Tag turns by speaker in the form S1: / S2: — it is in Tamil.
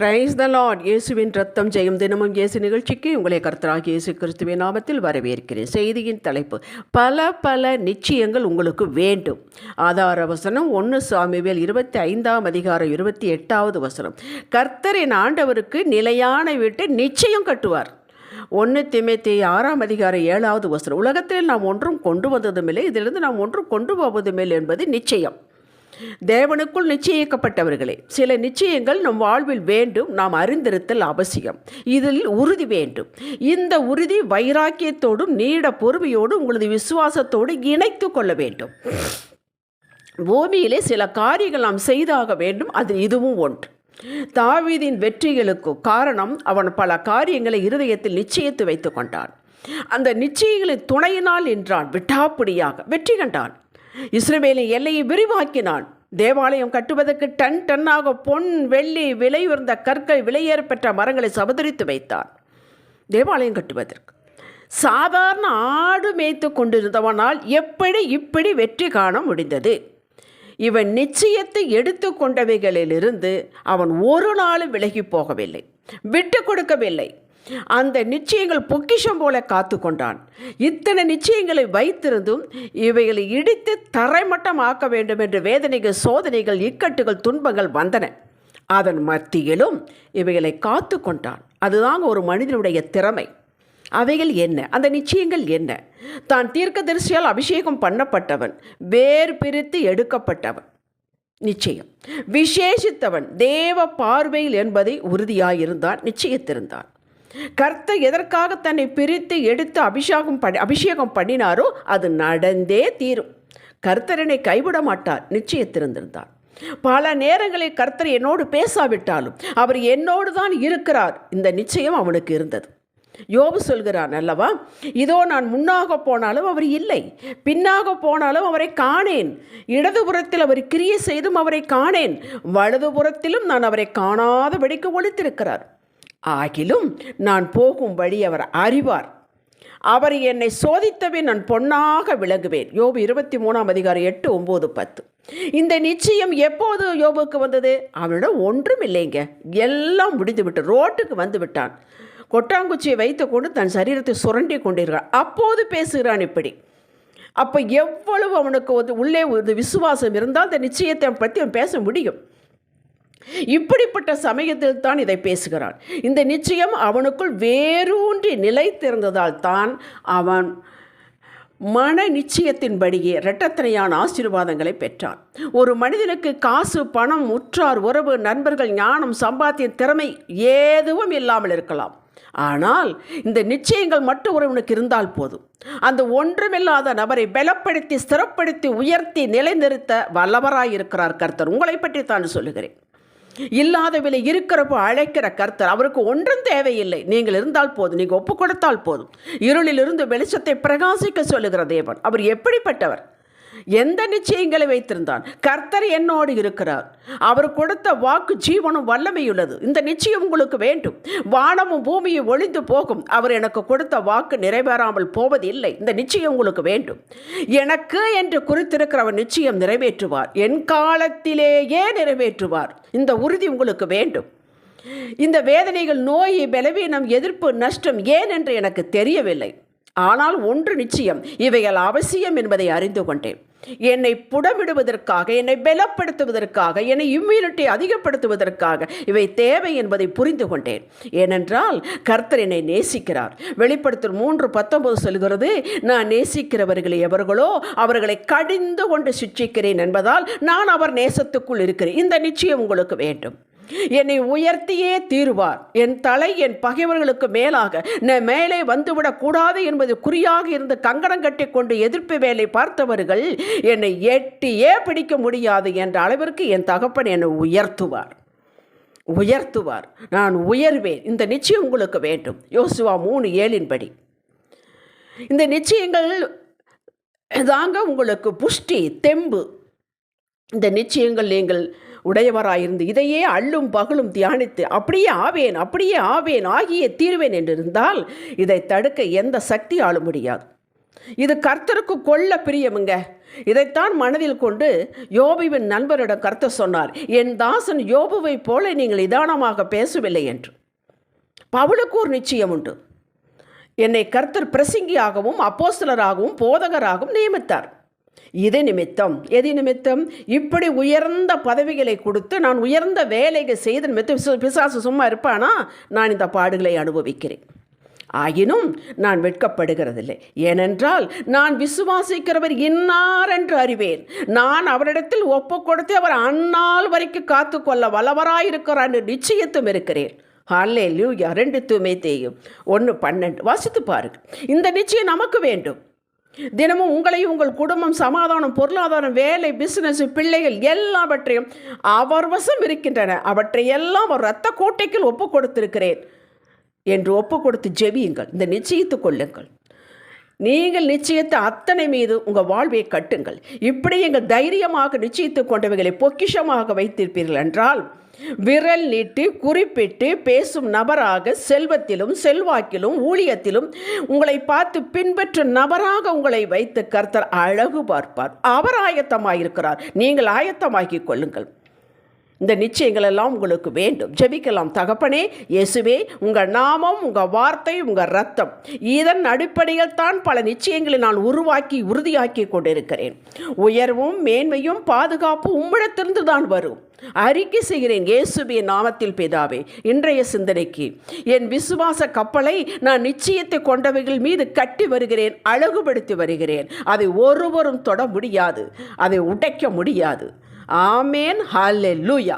S1: பிரைஸ் த லார்ட் இயேசுவின் ரத்தம் ஜெயம் தினமும் இயேசு நிகழ்ச்சிக்கு உங்களை கர்த்தராக இயேசு கிறிஸ்துவின் நாமத்தில் வரவேற்கிறேன். செய்தியின் தலைப்பு பல பல நிச்சயங்கள் உங்களுக்கு வேண்டும். ஆதார வசனம் ஒன்று சாமிவேல் இருபத்தி ஐந்தாம் அதிகாரம் இருபத்தி எட்டாவது வசனம். கர்த்தரின் ஆண்டவருக்கு நிலையான வீட்டை நிச்சயம் கட்டுவார். ஒன்று திமைத்தி ஆறாம் அதிகாரம் ஏழாவது வசனம். உலகத்தில் நாம் ஒன்றும் கொண்டு வந்ததுமில்லை இதிலிருந்து நாம் ஒன்றும் கொண்டு போவதுமில்லை என்பது நிச்சயம். தேவனுக்குள் நிச்சயிக்கப்பட்டவர்களே சில நிச்சயங்கள் நம் வாழ்வில் வேண்டும் நாம் அறிந்திருத்தல் அவசியம். இதில் உறுதி வேண்டும். இந்த உறுதி வைராக்கியத்தோடும் நீட பொறுமையோடும் உங்களது விசுவாசத்தோடு இணைத்து கொள்ள வேண்டும். பூமியிலே சில காரியங்கள் நாம் செய்தாக வேண்டும் அது இதுவும் ஒன்று. தாவீதின் வெற்றிகளுக்கு காரணம் அவன் பல காரியங்களை இருதயத்தில் நிச்சயித்து வைத்து கொண்டான். அந்த நிச்சயங்களின் துணையினால் என்றான் விட்டாப்பிடியாக வெற்றி கண்டான். இஸ்ரேலின் எல்லையை விரிவாக்கினான். தேவாலயம் கட்டுவதற்கு டன் டன்னாக பொன் வெள்ளி விலை உயர்ந்த கற்கள் விலையேற பெற்ற மரங்களை சபதரித்து வைத்தான். தேவாலயம் கட்டுவதற்கு. சாதாரண ஆடு மேய்த்து கொண்டிருந்தவனால் எப்படி இப்படி வெற்றி காண முடிந்தது? இவன் நிச்சயத்தை எடுத்து கொண்டவைகளிலிருந்து அவன் ஒரு நாளும் விலகி போகவில்லை. விட்டு கொடுக்கவில்லை. அந்த நிச்சயங்கள் பொக்கிஷம் போல காத்து கொண்டான் இத்தனை நிச்சயங்களை வைத்திருந்தும் இவைகளை இடித்து தரைமட்டம் ஆக்க வேண்டும் என்று வேதனைகள் சோதனைகள் இக்கட்டுகள் துன்பங்கள் வந்தன. அதன் மத்தியிலும் இவைகளை காத்து கொண்டான் அதுதான் ஒரு மனிதனுடைய திறமை. அவைகள் என்ன? அந்த நிச்சயங்கள் என்ன? தான் தீர்க்கதரிசியால் அபிஷேகம் பண்ணப்பட்டவன் வேர் பிரித்து எடுக்கப்பட்டவன். நிச்சயம். விசேஷித்தவன் தேவ பார்வையில் என்பதை உறுதியாயிருந்தான் நிச்சயத்திருந்தான். கர்த்தர் எதற்காக தன்னை பிரித்து எடுத்து அபிஷேகம் பண்ணி அபிஷேகம் பண்ணினாரோ அது நடந்தே தீரும். கர்த்தரனை கைவிட மாட்டார் நிச்சயத்திருந்திருந்தார் பல நேரங்களில் கர்த்தர் என்னோடு பேசாவிட்டாலும் அவர் என்னோடு தான் இருக்கிறார். இந்த நிச்சயம் அவனுக்கு இருந்தது. யோபு சொல்கிறான் அல்லவா? இதோ நான் முன்னாக போனாலும் அவர் இல்லை பின்னாக போனாலும் அவரை காணேன். இடதுபுறத்தில் அவர் கிரியை செய்தும் அவரை காணேன். வலதுபுறத்திலும் நான் அவரை காணாதபடிக்கு ஒழித்திருக்கிறார் ஆகிலும் நான் போகும் வழி அவர் அறிவார். அவர் என்னை சோதித்தவே நான் பொன்னாக விளங்குவேன். யோபு இருபத்தி மூணாம் அதிகாரம் எட்டு ஒம்பது பத்து. இந்த நிச்சயம் எப்போது யோபுக்கு வந்தது? அவனிடம் ஒன்றும் இல்லைங்க. எல்லாம் முடிந்து விட்டு ரோட்டுக்கு வந்து விட்டான் கொட்டாங்குச்சியை வைத்துக்கொண்டு தன் சரீரத்தை சுரண்டி கொண்டிருக்கிறான். அப்போது பேசுகிறான் இப்படி. அப்போ எவ்வளவு அவனுக்கு வந்து உள்ளே ஒரு விசுவாசம் இருந்தால் அந்த நிச்சயத்தை பற்றி அவன் பேச முடியும். இப்படிப்பட்ட சமயத்தில் தான் இதை பேசுகிறான். இந்த நிச்சயம் அவனுக்குள் வேரூன்றி நிலைத்திருந்ததால் தான் அவன் மன நிச்சயத்தின்படியே இரட்டத்தனையான ஆசீர்வாதங்களை பெற்றான். ஒரு மனிதனுக்கு காசு பணம் உற்றார் உறவு நண்பர்கள் ஞானம் சம்பாத்திய திறமை ஏதுவும் இல்லாமல் இருக்கலாம். ஆனால் இந்த நிச்சயங்கள் மட்டும் ஒருவனுக்கு இருந்தால் போதும். அந்த ஒன்றுமில்லாத நபரை பலப்படுத்தி ஸ்திரப்படுத்தி உயர்த்தி நிலைநிறுத்த வல்லவராயிருக்கிறார் கர்த்தர். உங்களை பற்றி தான் சொல்லுகிறேன். இல்லாத விலை இருக்கிறப்போ அழைக்கிற கர்த்தர் அவருக்கு ஒன்றும் தேவையில்லை. நீங்கள் இருந்தால் போதும். நீங்கள் ஒப்பு கொடுத்தால் போதும். இருளிலிருந்து வெளிச்சத்தை பிரகாசிக்க சொல்லுகிற தேவன். அவர் எப்படிப்பட்டவர்? எந்த நிச்சயங்களை வைத்திருந்தான்? கர்த்தர் என்னோடு இருக்கிறார். அவர் கொடுத்த வாக்கு ஜீவனும் வல்லமையுள்ளது. இந்த நிச்சயம் உங்களுக்கு வேண்டும். வானமும் பூமியும் ஒளிந்து போகும். அவர் எனக்கு கொடுத்த வாக்கு நிறைவேறாமல் போவது இல்லை இந்த நிச்சயம் உங்களுக்கு வேண்டும். எனக்கு என்று குறித்திருக்கிறவர் நிச்சயம் நிறைவேற்றுவார். என் காலத்திலேயே நிறைவேற்றுவார். இந்த உறுதி உங்களுக்கு வேண்டும். இந்த வேதனைகள் நோய் பலவீனம் எதிர்ப்பு நஷ்டம் ஏன் என்று எனக்கு தெரியவில்லை. ஆனால் ஒன்று நிச்சயம் இவைகள் அவசியம் என்பதை அறிந்து கொண்டேன். என்னை புடமிடுவதற்காக என்னை பலப்படுத்துவதற்காக என்னை இம்யூனிட்டி அதிகப்படுத்துவதற்காக இவை தேவை என்பதை புரிந்து கொண்டேன். ஏனென்றால் கர்த்தர் என்னை நேசிக்கிறார். வெளிப்படுத்தல் மூன்று பத்தொன்பது சொல்கிறது நான் நேசிக்கிறவர்கள் எவர்களோ அவர்களை கடிந்து கொண்டு சிக்ஷிக்கிறேன் என்பதால் நான் அவர் நேசத்துக்குள் இருக்கிறேன். இந்த நிச்சயம் உங்களுக்கு வேண்டும். என்னை உயர்த்தியே தீருவார். என் தலை என் பகைவர்களுக்கு மேலாக நான் மேலே வந்துவிடக் கூடாது என்பது குறியாக இருந்து கங்கணம் கட்டி கொண்டு எதிர்ப்பு வேலை பார்த்தவர்கள் என்னை எட்டியே பிடிக்க முடியாது என்ற அளவிற்கு என் தகப்பன் என்னை உயர்த்துவார். உயர்த்துவார். நான் உயர்வேன். இந்த நிச்சயம் உங்களுக்கு வேண்டும். யோசுவா மூணு ஏழின்படி இந்த நிச்சயங்கள் தாங்க உங்களுக்கு புஷ்டி தெம்பு. இந்த நிச்சயங்கள் நீங்கள் உடையவராயிருந்து இதையே அள்ளும் பகலும் தியானித்து அப்படியே ஆவேன் அப்படியே ஆவேன் ஆகியே தீர்வேன் என்றிருந்தால் இதை தடுக்க எந்த சக்தியாலும் முடியாது. இது கர்த்தருக்கு கொள்ள பிரியமுங்க. இதைத்தான் மனதில் கொண்டு யோபுவின் நண்பரிடம் கர்த்தர் சொன்னார் என் தாசன் யோபுவை போல நீங்கள் நிதானமாக பேசவில்லை என்று. பவுலுக்கு ஒரு நிச்சயம் உண்டு. என்னை கர்த்தர் பிரசங்கியாகவும் அப்போஸ்தலராகவும் போதகராகவும் நியமித்தார். இது நிமித்தம். எது நிமித்தம்? இப்படி உயர்ந்த பதவிகளை கொடுத்து நான் உயர்ந்த வேலைகள் செய்த நிமித்தம் பிசாசு சும்மா இருப்பானா? நான் இந்த பாடுகளை அனுபவிக்கிறேன். ஆயினும் நான் வெட்கப்படுகிறதில்லை. ஏனென்றால் நான் விசுவாசிக்கிறவர் இன்னார் என்று அறிவேன். நான் அவரிடத்தில் ஒப்பு கொடுத்து அவர் அந்நாள் வரைக்கும் காத்துக்கொள்ள வல்லவராயிருக்கிறார் என்று நிச்சயத்தும் இருக்கிறேன். ஹாலே லூயா ரெண்டு தூமே தேயும் ஒன்று பன்னெண்டு. வாசித்து பாருங்கள். இந்த நிச்சயம் நமக்கு வேண்டும். தினமும் உங்களையும் உங்கள் குடும்பம் சமாதானம் பொருளாதாரம் வேலை பிசினஸ் பிள்ளைகள் எல்லாவற்றையும் அவர் வசம் இருக்கின்றன. அவற்றை எல்லாம் ஒரு இரத்த கோட்டைக்குள் ஒப்பு கொடுத்திருக்கிறேன். என்று ஒப்பு கொடுத்து ஜெபியுங்கள். இந்த நிச்சயித்து கொள்ளுங்கள். நீங்கள் நிச்சயத்தை அத்தனை மீது உங்கள் வாழ்வை கட்டுங்கள். இப்படி எங்கள் தைரியமாக நிச்சயித்து கொண்டவைகளை பொக்கிஷமாக வைத்திருப்பீர்கள் என்றால் விரல் நீட்டி குறிப்பிட்டு பேசும் நபராக செல்வத்திலும் செல்வாக்கிலும் ஊழியத்திலும் உங்களை பார்த்து பின்பற்றும் நபராக உங்களை வைத்து கர்த்தர் அழகு பார்ப்பார். அவர் ஆயத்தமாயிருக்கிறார். நீங்கள் ஆயத்தமாக்கிக் கொள்ளுங்கள். இந்த நிச்சயங்கள் எல்லாம் உங்களுக்கு வேண்டும். ஜெபிக்கலாம். தகப்பனே இயேசுவே உங்கள் நாமம் உங்கள் வார்த்தை உங்கள் ரத்தம் இதன் அடிப்படையில் தான் பல நிச்சயங்களை நான் உருவாக்கி உறுதியாக்கி கொண்டிருக்கிறேன். உயர்வும் மேன்மையும் பாதுகாப்பு உம்மிடத்திலிருந்து தான் வரும். அறிக்கை செய்கிறேன் இயேசுவின் நாமத்தில் பிதாவே இன்றைய சிந்தனைக்கு. என் விசுவாச கப்பலை நான் நிச்சயத்தை கொண்டவைகள் மீது கட்டி வருகிறேன் அழகுபடுத்தி வருகிறேன். அதை ஒருவரும் தொட முடியாது. அதை உடைக்க முடியாது. ஆமேன் ஹalleluya